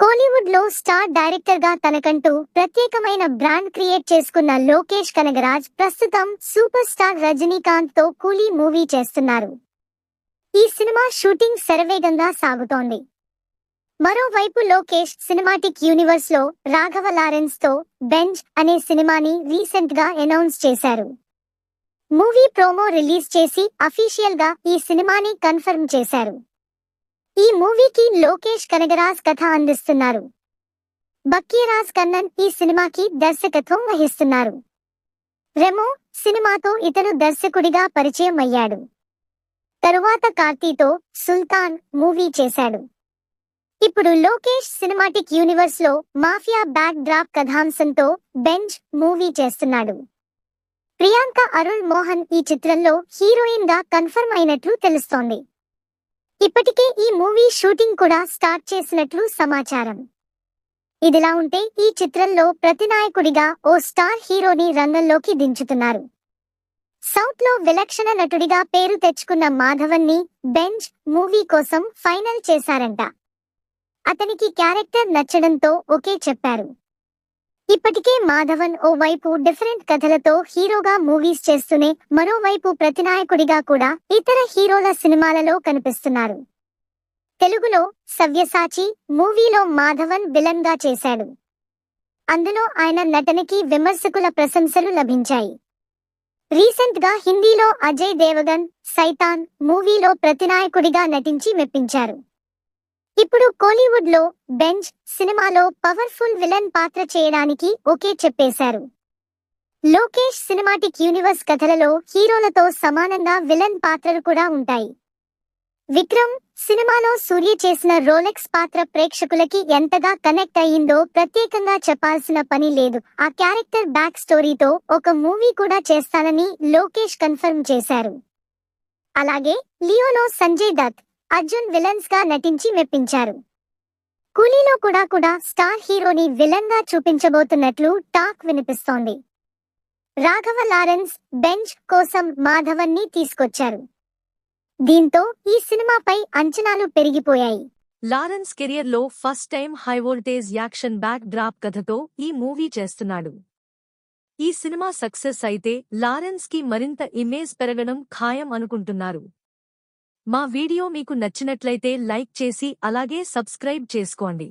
కోలీవుడ్లో స్టార్ డైరెక్టర్గా తనకంటూ ప్రత్యేకమైన బ్రాండ్ క్రియేట్ చేసుకున్న లోకేష్ కనగరాజ్ ప్రస్తుతం సూపర్ స్టార్ రజనీకాంత్తో కూలీ మూవీ చేస్తున్నారు. ఈ సినిమా షూటింగ్ శరవేగంగా సాగుతోంది. మరోవైపు లోకేష్ సినిమాటిక్ యూనివర్స్లో రాఘవ లారెన్స్తో బెంజ్ అనే సినిమాని రీసెంట్గా అనౌన్స్ చేశారు. మూవీ ప్రోమో రిలీజ్ చేసి అఫీషియల్గా ఈ సినిమాని కన్ఫర్మ్ చేశారు. ఈ మూవీకి లోకేష్ కనగరాజ్ కథ అందిస్తున్నారు. బక్కీరాజ్ కన్నన్ ఈ సినిమాకి దర్శకత్వం వహిస్తున్నారు. రెమో సినిమాతో ఇతను దర్శకుడిగా పరిచయం అయ్యాడు. తరువాత కార్తీతో సుల్తాన్ మూవీ చేశాడు. ఇప్పుడు లోకేష్ సినిమాటిక్ యూనివర్స్లో మాఫియా బ్యాక్ డ్రాప్ కథాంశంతో బెంచ్ మూవీ చేస్తున్నాడు. ప్రియాంక అరుణ్ మోహన్ ఈ చిత్రంలో హీరోయిన్గా కన్ఫర్మ్ అయినట్లు తెలుస్తోంది. ఇప్పటికే ఈ మూవీ షూటింగ్ కూడా స్టార్ట్ చేసినట్లు సమాచారం. ఇదిలా ఉంటే ఈ చిత్రంలో ప్రతినాయకుడిగా ఓ స్టార్ హీరోని రంగంలోకి దించుతున్నారు. సౌత్లో విలక్షణ నటుడిగా పేరు తెచ్చుకున్న మాధవన్ని బెంజ్ మూవీ కోసం ఫైనల్ చేశారంట. అతనికి క్యారెక్టర్ నచ్చడంతో ఓకే చెప్పారు. ఇప్పటికే మాధవన్ ఓ వైపు డిఫరెంట్ కథలతో హీరోగా మూవీస్ చేస్తూనే మరోవైపు ప్రతినాయకుడిగా కూడా ఇతర హీరోల సినిమాలలో కనిపిస్తున్నారు. తెలుగులో సవ్యసాచి మూవీలో మాధవన్ విలన్గా చేశాడు. అందులో ఆయన నటనకి విమర్శకుల ప్రశంసలు లభించాయి. రీసెంట్గా హిందీలో అజయ్ దేవగన్ సైతాన్ మూవీలో ప్రతినాయకుడిగా నటించి మెప్పించారు. ఇప్పుడు కోలీవుడ్లో బెంజ్ సినిమాలో పవర్ఫుల్ విలన్ పాత్ర చేయడానికి ఓకే చెప్పేశారు. లోకేష్ సినిమాటిక్ యూనివర్స్ కథలలో హీరోలతో సమానంగా విలన్ పాత్రలు కూడా ఉంటాయి. విక్రమ్ సినిమాలో సూర్య చేసిన రోలెక్స్ పాత్ర ప్రేక్షకులకి ఎంతగా కనెక్ట్ అయ్యిందో ప్రత్యేకంగా చెప్పాల్సిన పని లేదు. ఆ క్యారెక్టర్ బ్యాక్ స్టోరీతో ఒక మూవీ కూడా చేస్తానని లోకేష్ కన్ఫర్మ్ చేశారు. అలాగే లియోలో సంజయ్ దత్ అర్జున్ విలన్స్గా నటించి మెప్పించారు. కూలీలో కూడా కూడా స్టార్ హీరోని విలన్గా చూపించబోతున్నట్లు టాక్ వినిపిస్తోంది. రాఘవ లారెన్స్ బెంచ్ కోసం మాధవన్ని తీసుకొచ్చారు. దీంతో ఈ సినిమాపై అంచనాలు పెరిగిపోయాయి. లారెన్స్ కెరియర్లో first time high voltage action backdrop కథతో ఈ మూవీ చేస్తున్నాడు. ఈ సినిమా సక్సెస్ అయితే లారెన్స్కి మరింత ఇమేజ్ పెరగడం ఖాయం అనుకుంటున్నారు. మా వీడియో మీకు నచ్చినట్లయితే లైక్ చేసి అలాగే సబ్స్క్రైబ్ చేసుకోండి.